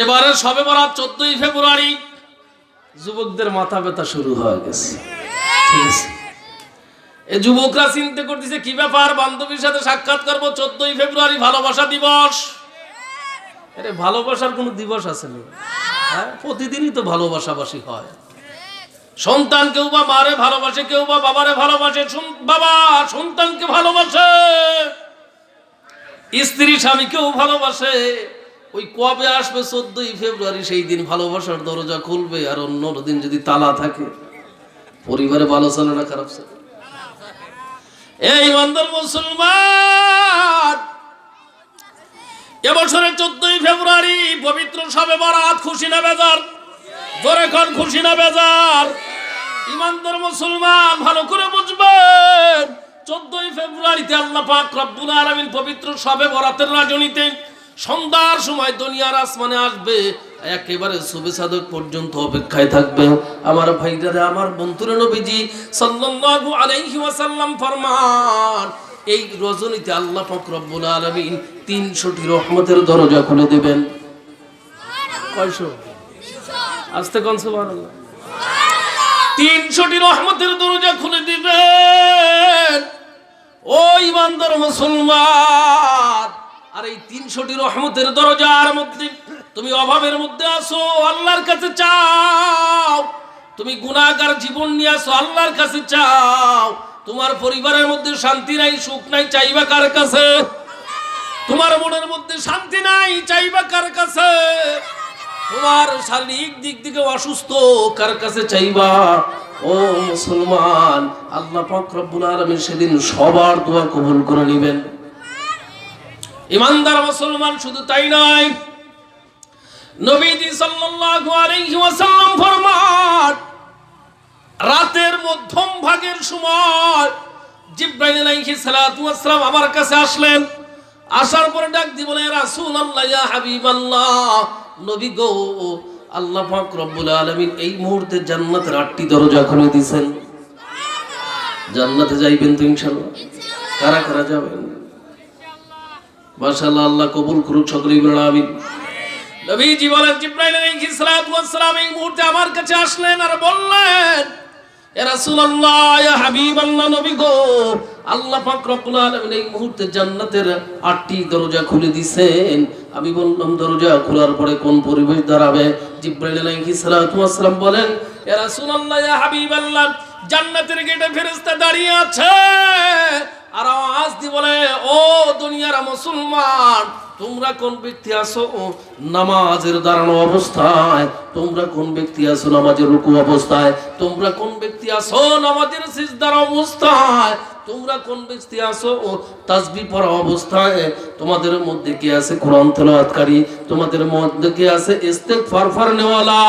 এবারে সবে বরাত চোদ্দই ফেব্রুয়ারি যুবকদের মাথা ব্যথা শুরু হয়ে গেছে। ঠিক এ যুবকরা চিন্তা করতেছে, কি ব্যাপার? বান্ধবীর সাথে সাক্ষাৎ করব চোদ্দই ফেব্রুয়ারি, ভালোবাসা দিবস। আরে, ভালোবাসার কোনো দিবস আছে হ্যাঁ প্রতিদিনই তো ভালোবাসাবাসি হয়। সন্তান কেউ বা মারে ভালোবাসে, কেউ বা বাবারে ভালোবাসে বাবা, সন্তানকে ভালোবাসে। স্ত্রী, স্বামীকেও ভালোবাসে। ওই কবে আসবে চোদ্দই ফেব্রুয়ারি, সেই দিন ভালোবাসার দরজা খুলবে আর অন্য দিন যদি তালা থাকে, পরিবারে ভালো চলে না, খারাপ চলে এই বান্দর মুসলমান এবছরের চোদ্দই ফেব্রুয়ারি পবিত্র সবে বরাত, খুশি না বেজার? জোরে কন খুশি না বেজার? ইমানদার মুসলমান, ভালো করে বুঝবেন, চোদ্দই ফেব্রুয়ারিতে আল্লাহ পাক রব্বুল আলামিন পবিত্র সবে বরাতের রাজনীতে সন্ধ্যার সময় দুনিয়ার আসমানে আসবে, একেবারে শুভে সাধক পর্যন্ত অপেক্ষায় থাকবে। আমার ভাইরা আমার বন্ধুরা নবীজি সাল্লাল্লাহু আলাইহি ওয়াসাল্লাম ফরমান, এই রজনীতে আল্লাহ পাক রব্বুল আলামিন তিনশোটি রহমতের দরজা খুলে দেবেন। কয়শো? আস্তে কন তিনশোটি রহমতের দরজা খুলে দিবেন। ও ইমানদার মুসলমান আর এই তিনশোটি রহমতের দরজার মধ্যে তুমি অভাবের মধ্যে আসো আল্লাহর কাছে চাও। তুমি গুণাগার জীবন নিয়ে আসো আল্লাহর কাছে চাও। তোমার পরিবারের মধ্যে শান্তি নাই, সুখ নাই, চাইবা কার কাছে? তোমার মনের মধ্যে শান্তি নাই, চাইবা কার কাছে? তোমার শারীরিক দিক থেকে অসুস্থ, কার কাছে চাইবা? ও মুসলমান, আল্লাহ পাক রব্বুল আলামিন সেদিন সবার দোয়া কবুল করে নেবেন। ইমানদার মুসলমান শুধু তাই নয়। নবীজি সাল্লাল্লাহু আলাইহি ওয়াসাল্লাম ফরমান, রাতের মধ্যম ভাগের সময় জিব্রাইল আলাইহিস সালাতু ওয়াস সালাম আমার কাছে আসলেন। আসার পরে ডাক দি বলে রাসূলুল্লাহ, ইয়া হাবিবাল্লাহ, নবী গো, আল্লাহ পাক রব্বুল আলামিন এই মুহূর্তে জান্নাতের আটটি দরজা খুলে দিয়েছেন। জান্নাতে যাইবেন তো ইনশাআল্লাহ। কারা কারা যাবেন? মাশাআল্লাহ, আল্লাহ কবুল করুক, সকলেই বলেন আমিন। নবীজি বলেন, জিব্রাইল আলাইহিস সালাতু ওয়াস সালাম এই মুহূর্তে আমার কাছে আসলেন আর বললেন, এ রাসূলুল্লাহ, ইয়া হাবিবাল্লাহ, নবী গো, আল্লাহ পাক রব্বুল আলামিন এই মুহূর্তে জান্নাতের আটটি দরজা খুলে দিয়েছেন আমি বললাম, দরজা খোলার পরে কোন পরিবেশ দাঁড়াবে? জিব্রাইল আলাইহিস সালাতু ওয়াস সালাম বলেন, এ রাসূলুল্লাহ, ইয়া হাবিবাল্লাহ, জান্নাতের গেটে ফেরেশতা দাঁড়িয়ে আছে। আর আওয়াজ দি বলে, ও দুনিয়ার মুসলমান, তোমরা কোন ব্যক্তি আছো? নামাজের দাঁড়ানো অবস্থায়, তোমরা কোন ব্যক্তি আছো? নামাজের রুকু অবস্থায়, তোমরা কোন ব্যক্তি আছো? নামাজের সিজদার অবস্থায়, তোমরা কোন ব্যক্তি আছো? ও তাসবিহ পড়া অবস্থায়, তোমাদের মধ্যে কি আছে কোরআন তেলাওয়াতকারী? তোমাদের মধ্যে কি আছে ইস্তেগফার ফরনেওয়ালা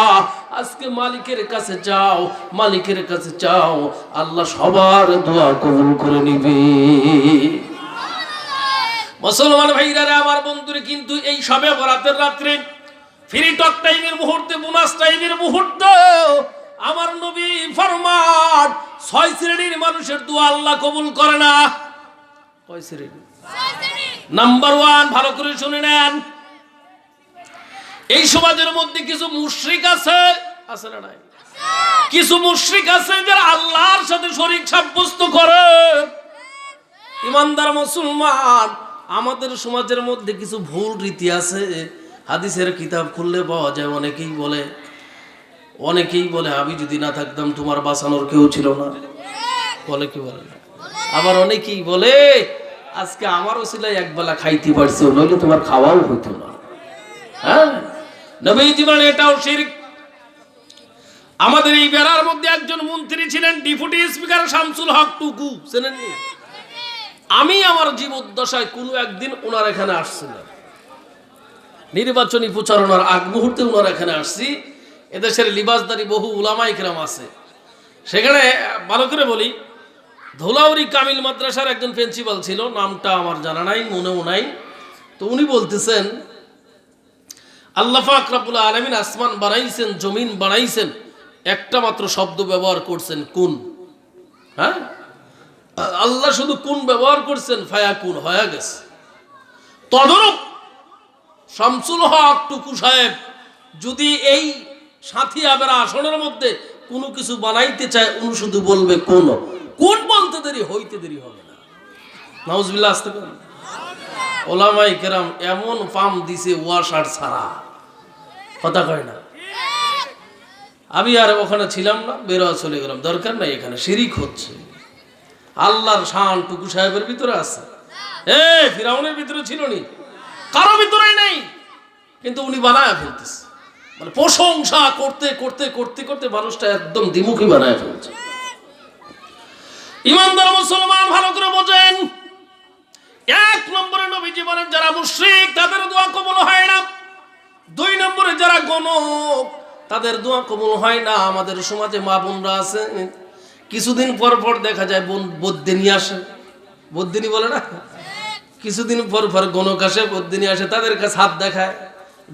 আজকে মালিকের কাছে যাও মালিকের কাছে চাও আল্লাহ সবার দোয়া কবুল করে নিবে। মুসলমান ভাইরা আমার বন্ধুরে কিন্তু এই সবে বরাতের রাত্রে ফ্রি টক টাইমের মুহূর্তে বোনাস টাইমের মুহূর্তে আমার নবী ফরমান ছয় শ্রেণির মানুষের দোয়া আল্লাহ কবুল করে না। কয় শ্রেণি? নাম্বার ওয়ান ভালো করে শুনে নেন। এই সমাজের মধ্যে কিছু মুশ্রিক আছে? আছে না নাই? কিছু মুশ্রিক আছে যারা আল্লাহর সাথে শরীক সাব্যস্ত করে। ইমানদার মুসলমান আমাদের সমাজের মধ্যে কিছু ভুল রীতি আছে। হাদিসের কিতাব খুললে পাওয়া যায় অনেকেই বলে অনেকেই বলে আমি যদি না থাকতাম তোমার বাঁচানোর কেউ ছিল না। বলে কি বলে? আবার অনেকেই বলে আজকে আমারও ওসিলায় একবেলা খাইতে পারছে নইলে তোমার খাওয়াও হইতো না। হ্যাঁ? নবীজি বলেন, এটাও শিরক। আমাদের এই বেড়ার মধ্যে একজন মন্ত্রী ছিলেন, ডেপুটি স্পিকার শামসুল হক টুকু। চেনেন আমি আমার জীবদ্দশায় কোনো একদিন ওনার এখানে আসছিলাম নির্বাচনী প্রচারণার আগ মুহূর্তে ওনার এখানে আসছি। এদেশের লিবাসদারি বহু উলামাই কেরাম আছে। সেখানে, ভালো করে বলি ধোলাউরি কামিল মাদ্রাসার একজন প্রিন্সিপাল ছিল, নামটা আমার জানা নাই, মনেও নাই। তো উনি বলতেছেন আল্লাহ পাক রাব্বুল আলামিন আসমান বানাইছেন, জমিন বানাইছেন, একটা মাত্র শব্দ ব্যবহার করছেন, কোন। হ্যাঁ? আল্লাহ শুধু কোন ব্যবহার করছেন, ফায়া কোন, হয়ে গেছে। তদরূপ শামসুল হক টুকু সাহেব যদি এই সাথী আবার আসনের মধ্যে কোনো কিছু বানাইতে চায়, উনি শুধু বলবে কোন। কোন বলতে দেরি, হইতে দেরি হবে না। নাউজবিল্লাহ, আসতে পারেন? ওলামাই কেরাম এমন পাম দিছে ওয়াশার ছাড়া। কথা কয় না। আমি আর ওখানে ছিলাম না বেরো চলে গেলাম। দরকার নাই এখানে, শিরিক হচ্ছে। আল্লাহর শান টুকু সাহেবের ভিতরে আছে। এ, ফিরাউনের ভিতরে ছিল নি? কারও ভিতরে নেই। কিন্তু উনি বানায় ফেলতেছে। মানে প্রশংসা করতে করতে করতে করতে মানুষটা একদম দ্বিমুখী বানায় ফেলছে। ইমানদার মুসলমান, ভালো করে বোঝেন। এক নম্বরে নবী জীবনের যারা মুশ্রিক, তাদের দোয়া কবুল হয় না। দুই নম্বরে যারা গণক, তাদের দোয়া কবুল হয় না। আমাদের সমাজে মা বোনরা আছে। কিছুদিন পর পর দেখা যায় বোন বদ্দিনী আসে। বদ্দিনী বলে না? কিছুদিন পর পর গণক আসে, বদ্দিনী আসে, তাদের কাছে হাত দেখায়।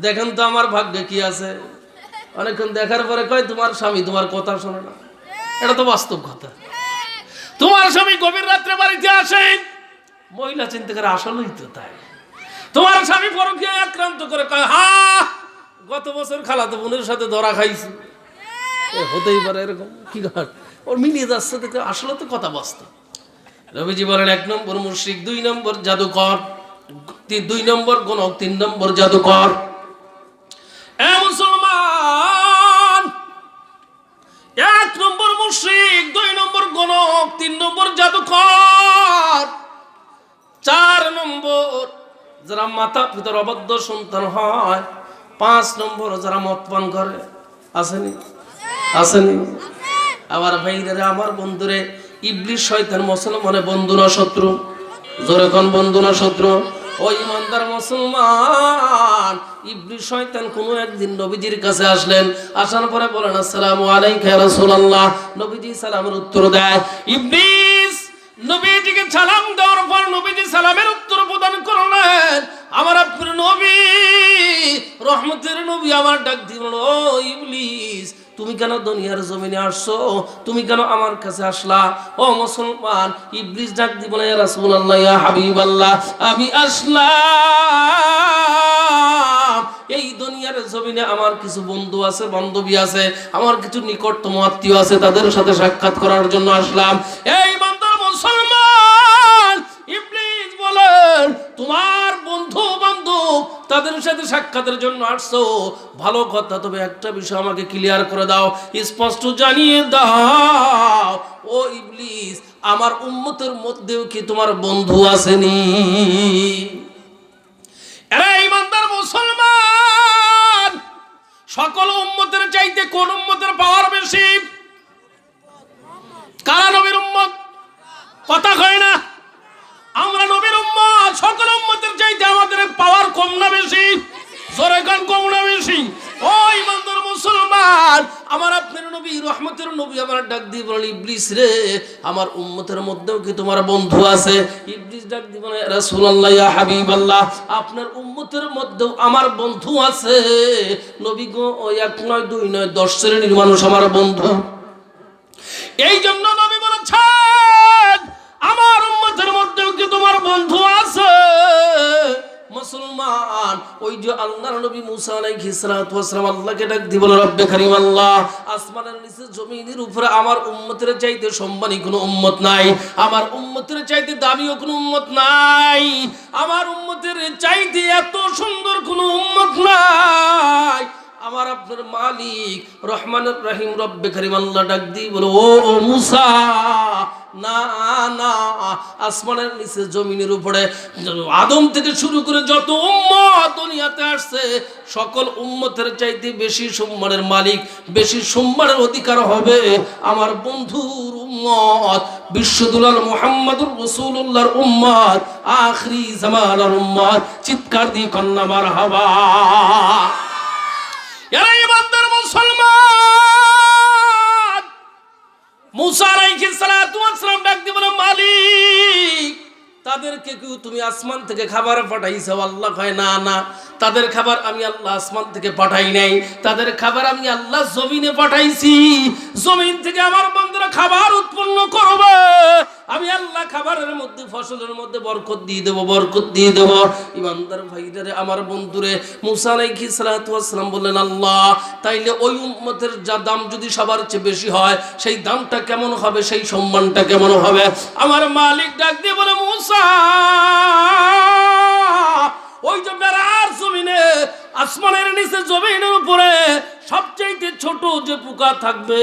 দেখেন তো আমার ভাগ্যে কি আছে। অনেকক্ষণ দেখার পরে কয়, তোমার স্বামী তোমার কথা শোনে না। এটা তো বাস্তব কথা। তোমার স্বামী গভীর রাত্রে বাড়িতে আসে মহিলা চিন্তা করে, আসলেই তো তাই। তোমার স্বামী পরকে আক্রান্ত করে কয়, হা, গত বছর খালাতো বোনের সাথে ধরা খাইছি। হতেই পারে এরকম। কি ঘাট ওর মিলিয়ে যাচ্ছে দেখে আসলে তো কথা বাস্তব। রবিজি বলেন, এক নম্বর মুশরিক, দুই নম্বর জাদুকর দুই নম্বর গণক, তিন নম্বর জাদুকর। মুসলমান, এক নম্বর মুশরিক, দুই নম্বর গণক, তিন নম্বর জাদুকর, চার নম্বর যারা মাতা পিতার অবদ্ধ সন্তান হয়, পাঁচ নম্বর যারা মদ পান করে, আসেনি? আসেনি? আবার ভাইরে আমার বন্ধুরে ইবলিশ শয়তান মুসলমানের বন্ধু না শত্রু? জোরে কোন বন্ধু না শত্রু? ও ইমানদার মুসলমান ইবলিশ শয়তান কোনো একদিন নবীজির কাছে আসলেন, আসার পরে বলেন, আসসালামু আলাইকা রাসূলুল্লাহ। নবীজি সালামের উত্তর দেয়, ইবলিস নবীজিকে সালাম দেওয়ার পর নবীজি সালামের উত্তর প্রদান করলেন। আমার আপনার নবী, রহমতের নবী আমার ডাক দিল, ও ইবলিস, তুমি কেন দুনিয়ার জমিনে আসছো? তুমি কেন আমার কাছে আসলা? ও মুসলমান, ইবলিস ডাক দিব না রাসূলুল্লাহ, ইয়া হাবিবাল্লাহ, আমি আসলাম। এই দুনিয়ার জমিনে আমার কিছু বন্ধু আছে, বান্ধবী আছে, আমার কিছু নিকটতম আত্মীয় আছে, তাদের সাথে সাক্ষাৎ করার জন্য আসলাম। এই তোমার বন্ধু বান্ধব তাদের সাথে সাক্ষাতের জন্য আসছো। ভালো কথা, তবে একটা বিষয় আমাকে ক্লিয়ার করে দাও, স্পষ্ট জানিয়ে দাও। ও ইবলিস, আমার উম্মতের মধ্যেও কি তোমার বন্ধু আসেনি? এরা ইমানদার মুসলমান। সকল উম্মতের চাইতে কোন উম্মতের পাওয়ার বেশি? কারা নবীর উম্মত? কথা কয় না। আমরা কম না বেশি? জোরে গান কম না বেশি? ও ইমানদার মুসলমান, আমার আপনার নবী, রহমতের নবী আমার ডাক দিয়ে বলেন ইবলিস রে, আমার উম্মতের মধ্যেও কি তোমার বন্ধু আছে? ইবলিস ডাক দিয়ে বলে রাসূলুল্লাহ, ইয়া হাবিবাল্লাহ, আপনার উম্মতের মধ্যেও আমার বন্ধু আছে। নবী গো ওই এক নয়, দুই নয়, দশ শ্রেণির মানুষ আমার বন্ধু। এই জন্য নবী বলেছেন, আমার উম্মতের মধ্যেও কি তোমার বন্ধু আছে মুসলমান, ওই যে আল্লাহর নবী মুসা আলাইহিস সালাতু ওয়াসসালাম আল্লাহকে ডাক দি বলে, রব্বে কারীম আল্লাহ, আসমানের নিচে জমিনের উপরে আমার উম্মতের চাইতে সম্মানী কোনো উম্মত নাই, আমার উম্মতের চাইতে দামিও কোনো উম্মত নাই, আমার উম্মতের চাইতে এত সুন্দর কোনো উম্মত নাই। আমার আপনার মালিক রহমানুর রহিম, রব্বে করিম আল্লাহ ডাক দি বলো, ও মুসা, না না, আসমানের নিচে জমিনের উপরে আদম থেকে শুরু করে যত উম্মত দুনিয়াতে আসছে, সকল উম্মতের চাইতে বেশি সম্মানের মালিক, বেশি সম্মানের অধিকার হবে আমার বন্ধুর উম্মত, বিশ্বদুলাল মোহাম্মদুর রসুল্লাহর উম্মত, আখরি জামানার উম্মত, চিৎকার দিয়ে কন্যা মার হাবা এরা ইমানদার মুসলমান। মুসা আলাইহিস সালাতু ওয়াস সালাম ডাক দিয়ে বলে তাদেরকে কেউ তুমি আসমান থেকে খাবার পাঠাইছো? আল্লাহ কয়, না না। তাদের খাবার আমি আল্লাহ আসমান থেকে পাঠাই নাই। তাদের খাবার আমি আল্লাহ জমিনে পাঠাইছি। জমিন থেকে আমার বন্ধুরা খাবার উৎপন্ন করবে। আমি আল্লাহ খাবারের মধ্যে, ফসলের মধ্যে বরকত দিয়ে দেবো, বরকত দিয়ে দেবো। ইমানদার ভাইটারে আমার বন্ধুরে, মুসা আলাইহি সালাতু ওয়াসসালাম বললেন, আল্লাহ, তাইলে ওই উম্মতের যা দাম যদি সবার চেয়ে বেশি হয়, সেই দামটা কেমন হবে, সেই সম্মানটা কেমন হবে? আমার মালিক ডাক দিয়ে বলে, মুসা, ওই যে বেড়ার জমিনে আসমানের নিচে জমিনের উপরে সবচাইতে ছোট যে পোকা থাকবে,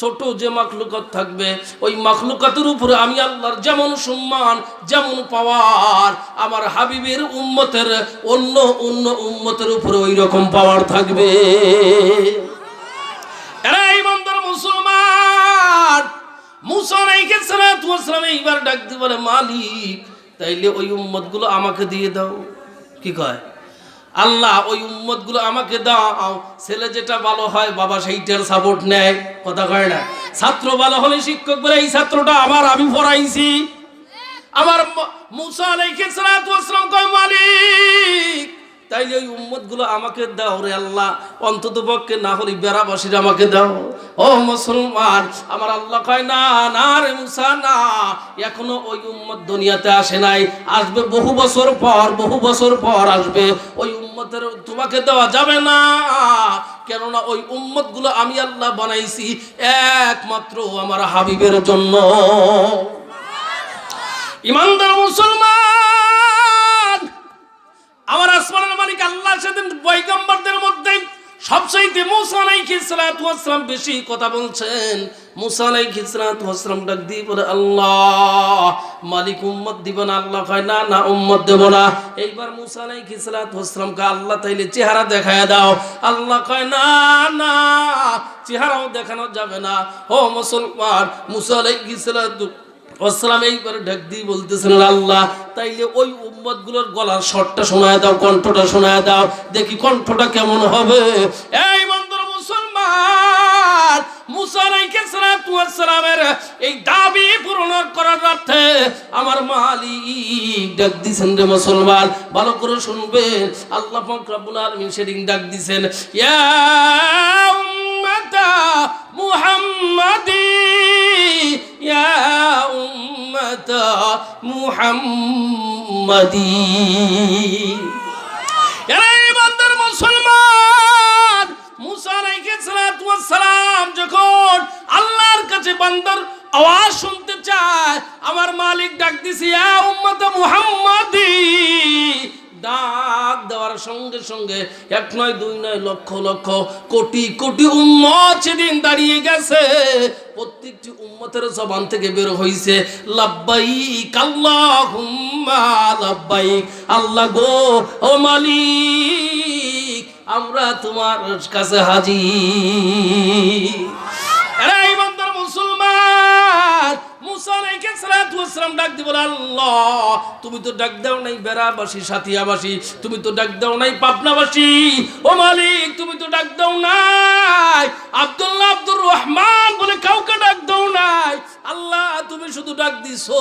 ছোট যে মাখলুকাত থাকবে, ওই মাখলুকাতের উপরে আমি আল্লাহর যেমন সম্মান, যেমন পাওয়ার, আমার হাবিবের উম্মতের অন্য অন্য উম্মতের উপরে ওই রকম পাওয়ার থাকবে। এরা ইমানদার মুসলমান। মুসা নাইকে সালাতু এইবার ডাকতে বলে, মালিক, তাইলে ওই উম্মতগুলো আমাকে দিয়ে দাও। কি কয়? আল্লাহ, ওই উম্মতগুলো আমাকে দাও। ছেলে যেটা ভালো হয়, বাবা সেইটার সাপোর্ট নেয়। কথা কয় না? ছাত্র ভালো হলে শিক্ষক বলে, এই ছাত্রটা আমার, আমি পড়াইছি। আমার মুসা আলাইহিস সালাতু ওয়াস সালাম কয়, মালিক তাইলে ওই উম্মতগুলো আমাকে দাও রে আল্লাহ। অন্তত পক্ষে না হলে বেড়াবাসীর আমাকে দাও। ও মুসলমান, আমার আল্লাহ কয়, না না রে মুসা, না। এখনও ওই উম্মত দুনিয়াতে আসে নাই। আসবে বহু বছর পর, বহু বছর পর আসবে। ওই উম্মতের তোমাকে দেওয়া যাবে না। কেননা ওই উম্মতগুলো আমি আল্লাহ বানাইছি একমাত্র আমার হাবিবের জন্য। ইমানদার মুসলমান আমার আসমানের মালিক আল্লাহ সেদিন পয়গম্বরদের মধ্যে সবচাইতে মুসা আলাইহিস সালাতু ওয়াসসালাম বেশি কথা বলছেন। মুসা আলাইহিস সালাতু ওয়াসসালাম ডাক দিয়ে আল্লাহ, মালিক উম্মত দিব না, আল্লাহ কয়, না না, উম্মত দেব না। এইবার মুসা আলাইহিস সালাতু ওয়াসসালামকে আল্লাহ তাইলে চেহারা দেখায় দাও। আল্লাহ কয়, না না, চেহারাও দেখানো যাবে না। ও মুসলমান, মুসা আলাইহিস সালাতু আসসালাম এইবার ঢাক দিয়ে বলতেছেন আল্লাহ তাইলে ওই উম্মতগুলোর শটটা শোনায় দাও, কণ্ঠটা শোনায় দাও, দেখি কণ্ঠটা কেমন হবে। এই বন্ধুর মুসলমান এই দাবি পূরণ করার অর্থে আমার মালিক ডাক দিছেন রে মুসলমান, ভালো করে শুনবেন। আল্লাহ পাক রব্বুল আলামিন সেদিন ডাক দিছেন, ইয়া উম্মাতা মুহাম্মাদি, ইয়া উম্মাতা মুহাম্মাদি। এরা ইমানদার মুসলমান। মুসা আলাইহিস সালাম যখন আল্লাহর কাছে বান্দার আওয়াজ শুনতে চায়, আমার মালিক ডাক দিছে, ইয়া উম্মত মুহাম্মাদি ডাক দেওয়ার সঙ্গে সঙ্গে এক নয়, দুই নয় লক্ষ লক্ষ কোটি কোটি উম্মত সেদিন দাঁড়িয়ে গেছে। প্রত্যেকটি উম্মতের জবান থেকে বের হইছে, লাব্বাইক আল্লাহুম্মা, লাব্বাইক, আল্লাহ গো, ও মালিক, আমরা তোমার কাছে হাজির। আল্লাহ, তুমি শুধু ডাক দিছো।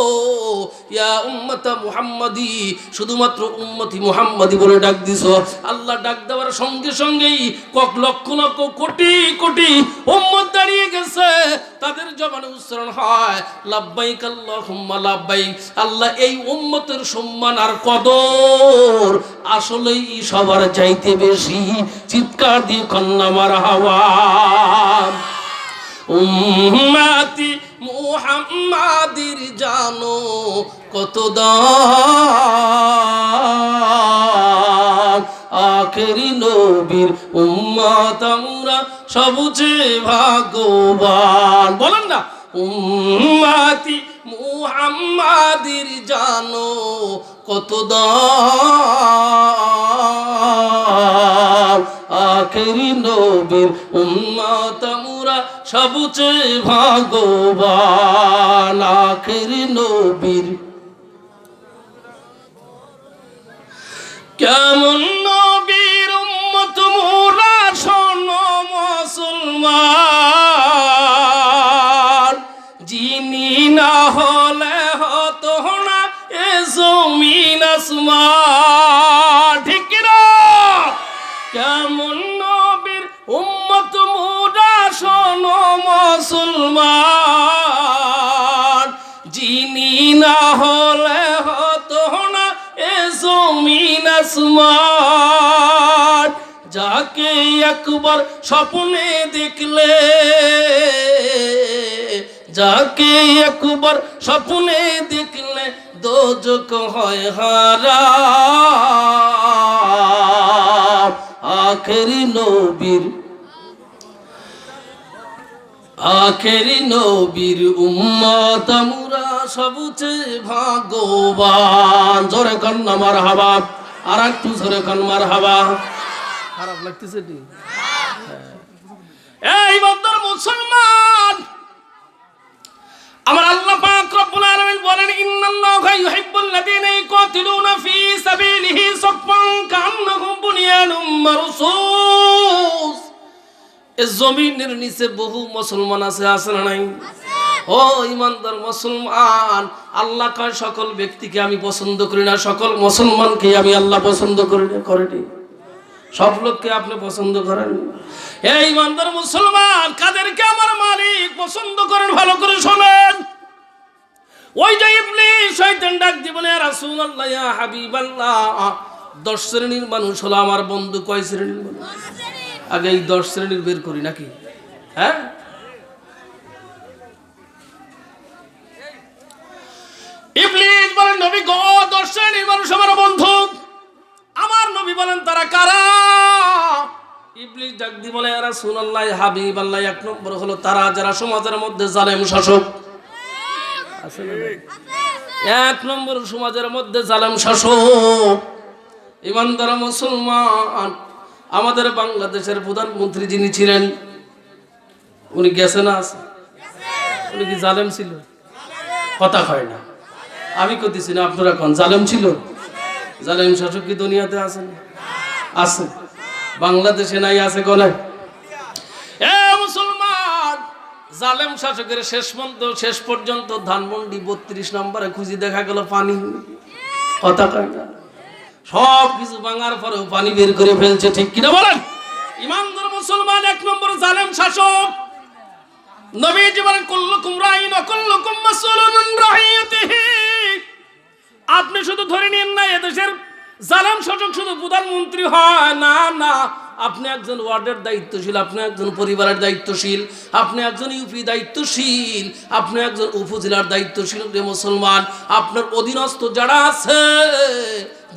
শুধুমাত্র উম্মতি মুহাম্মাদি বলে ডাক দিছো। আল্লাহ, ডাক দেওয়ার সঙ্গে সঙ্গেই কক লক্ষ লক্ষ কোটি কোটি উম্মত দাঁড়িয়ে গেছে। তাদের জবানে উচ্চারণ হয়, লাব্বাইক আল্লাহুম্মা লাব্বাইক। আল্লাহ এই উম্মতের সম্মান আর কদর আসলেই সবার চাইতে বেশি। চিৎকার দিয়ে কন্যা মারা হাওয়া। উম্মাতি মুহাম্মাদির জানো কত দাম আখেরি নবীর উম্মাত আমরা সবচেয়ে ভাগ্যবান। বলেন না, উম্মাতি মুহাম্মাদির জানো কত দাম আখেরি নবীর উম্মাত আমরা সবচেয়ে ভাগ্যবান। আখেরি নবীর কেমন হলে হতো না এ জমিন আসমান। ঠিক কেমন নবীর উম্মত মুরা শোনো মুসলমান। যিনি না হলে হতো না এ জমিন আসমান। যাকে একবার স্বপ্নে দেখলে যাকে একবার স্বপ্নে দেখলে দোজক হয় হারা। আখেরি নবীর আখেরি নবীর উম্মত মুরা সবচেয়ে ভাগ্যবান। জোরে কন আমার হাবা আর একটু জোরে কন মার হাবা খারাপ লাগতেছে টি এই বন্দর মুসলমান! আমার আল্লাহ পাক রব্বুল আলামিন বলেন, ইন্নাল্লাহা ইউহিব্বুল লাযীনা ইউকাতিলুনা ফী সাবিলিহি সাফফান কান্নাহুম বুনিয়ানুম মারসুস। এই জমিনের নিচে বহু মুসলমান আছে আছে না নাই? ও ইমানদার মুসলমান, আল্লাহ কয়, সকল ব্যক্তিকে আমি পছন্দ করি না, সকল মুসলমানকে আমি আল্লাহ পছন্দ করি না করেনি সব লোককে আপনি পছন্দ করেন? এই ইমানদার মুসলমান, কাদেরকে আমার মালিক পছন্দ করেন, ভালো করে শোনেন। ওই যে ইবলিস, শয়তান ডাক দিয়ে বলে রাসূলুল্লাহ, ইয়া হাবিবাল্লাহ, দশ শ্রেণির মানুষ হলো আমার বন্ধু। কয় শ্রেণির মানুষ? আগে এই দশ শ্রেণির বের করি নাকি? হ্যাঁ? ইবলিস বলেন নবী গো, দশ শ্রেণির মানুষ আমার ডাক দি বলে রাসূলুল্লাহ হাবিব আল্লাহ এক নম্বর হলো তারা যারা সমাজের মধ্যে জালেম শাসক। এক নম্বর সমাজের মধ্যে জালেম শাসক। ইমানদার মুসলমান। আমাদের বাংলাদেশের প্রধানমন্ত্রী যিনি ছিলেন উনি গেছে না আছে? উনি কি জালেম ছিল? কথা হয় না। আমি কইতেছি না আপনারা কোন জালেম ছিল? জালেম শাসক কি দুনিয়াতে আছেন আছে। বাংলাদেশে নাই, আছে কোনে এ মুসলমান, জালেম শাসকের শেষ পর্যন্ত শেষ পর্যন্ত ধানমন্ডি বত্রিশ নম্বরে খুঁজি দেখা গেল পানি। কথা সব কিছু ভাঙার পরেও পানি বের করে ফেলছে, ঠিক কিনা বলেন? ইমানদার মুসলমান, এক নম্বর জালেম শাসক। নবীজি বলেন, কুল্লুকুম রাইন ওয়া কুল্লুকুম মাসউলুন রাইয়াতিহি। আপনি শুধু ধরে নিন না, এদেশের জালেম শাসক শুধু প্রধানমন্ত্রী হয়, না না। আপনি একজন ওয়ার্ডের দায়িত্বশীল, আপনি একজন পরিবারের দায়িত্বশীল, আপনি একজন ইউপি দায়িত্বশীল, আপনি একজন উপজেলার দায়িত্বশীল মুসলমান। আপনার অধীনস্থ যারা আছে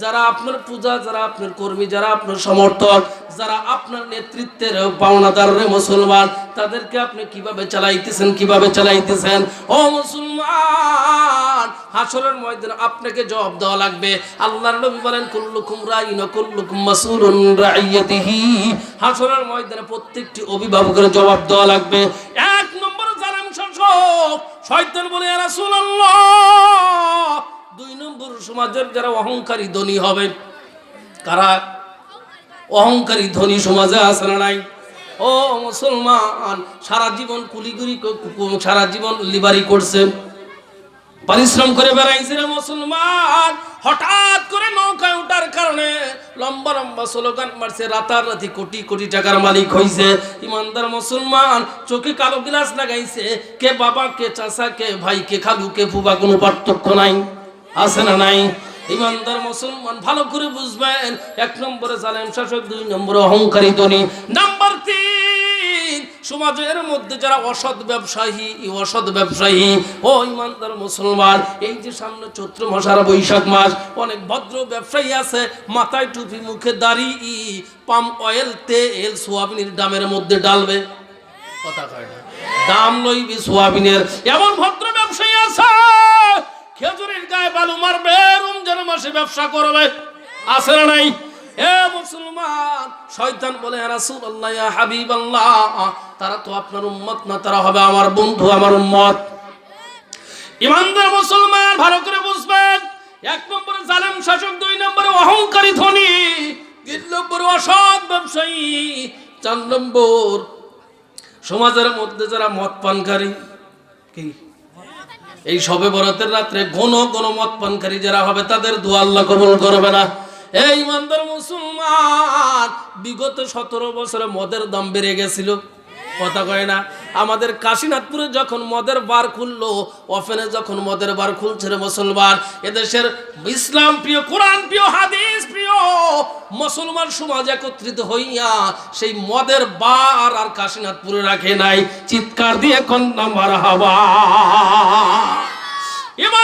যারা আপনার পূজা, যারা আপনার কর্মী, যারা আপনার সমর্থক, যারা আপনার নেতৃত্বের পাওনাদার মুসলমান, তাদেরকে আপনি কীভাবে চালাইতেছেন কীভাবে চালাইতেছেন? ও মুসলমান, হাসরের ময়দানে আপনাকে জবাব দেওয়া লাগবে। আল্লাহর নবী বলেন, কুল্লুকুম রাইন, কুল্লুকুম মাসউলুন রাইয়াতিহি। হাসরের ময়দানে প্রত্যেকটি অভিভাবকের জবাব দেওয়া লাগবে। এক নম্বর জালাম শাসক শয়তান বলে রাসূলুল্লাহ দুই নম্বর সমাজের যারা অহংকারী ধনী হবে কারা? অহংকারী ধনী সমাজে আছে না নাই? ও মুসলমান, সারা জীবন কুলিগুলি ক- ক- সারা জীবন লিবারি করছে। পরিশ্রম করে বেড়াইছে রে মুসলমান, হঠাৎ করে নৌকায় ওঠার কারণে লম্বা লম্বা স্লোগান মারছে, রাতারাতি কোটি কোটি টাকার মালিক হইছে। ইমানদার মুসলমান, চোখে কালো গ্লাস লাগাইছে, কে বাবা, কে চাচা, কে ভাই, কে খালু, কে ফুবা কোনো পার্থক্য নাই। আছে না নাই? ইমানদার মুসলমান, ভালো করে বুঝবেন, এক নম্বরে জালেম শাসক, দুই নম্বরে অহংকারী ধনী। নাম্বার তিন, সমাজের মধ্যে যারা অসৎ ব্যবসায়ী অসৎ ব্যবসায়ী, ও ইমানদার মুসলমান, এই যে সামনে চৈত্র মাস আর বৈশাখ মাস, অনেক ভদ্র ব্যবসায়ী আছে, মাথায় টুপি, মুখে দাড়ি, পাম অয়েল, তেল, সোয়াবিনের দামের মধ্যে ডালবে। কথা কয় না। দাম লইবি সোয়াবিনের। এমন ভদ্র ব্যবসায়ী আছে খেজুরের গায়ে বালু মারবে রমজান মাসে ব্যবসা করবে। আছে না নাই? এ মুসলমান, শয়তান বলে রাসূল আল্লাহ ইয়া হাবিব আল্লাহ তারা তো আপনার উম্মত না, তারা হবে আমার বন্ধু, আমার উম্মত। ইমানদার মুসলমান, ভালো করে বুঝবেন, এক নম্বরে জালেম শাসক, দুই নম্বরে অহংকারী ধনী, তিন নম্বরে অসৎ ব্যবসায়ী, চার নম্বর সমাজের মধ্যে যারা মদ পানকারী, কি? এই সবে বরাতের রাত্রে ঘন ঘন মত পানকারী যারা হবে, তাদের দোয়া আল্লাহ কবুল করবে না। এই ইমানদার মুসলমান, বিগত সতেরো বছরে মদের দাম বেড়ে গেছিল। কথা কয় না? আমাদের কাশীনাথপুরে যখন মদের বার খুললো অফেনে যখন মদের বার খুলছে মুসলমান, এদেশের ইসলাম প্রিয়, কোরআন প্রিয়, হাদিস প্রিয়, মুসলমান সমাজ একত্রিত হইয়া সেই মদের বার আর কাশীনাথপুরে রাখে নাই। চিৎকার দিয়ে কন্যা মারা হাওয়া।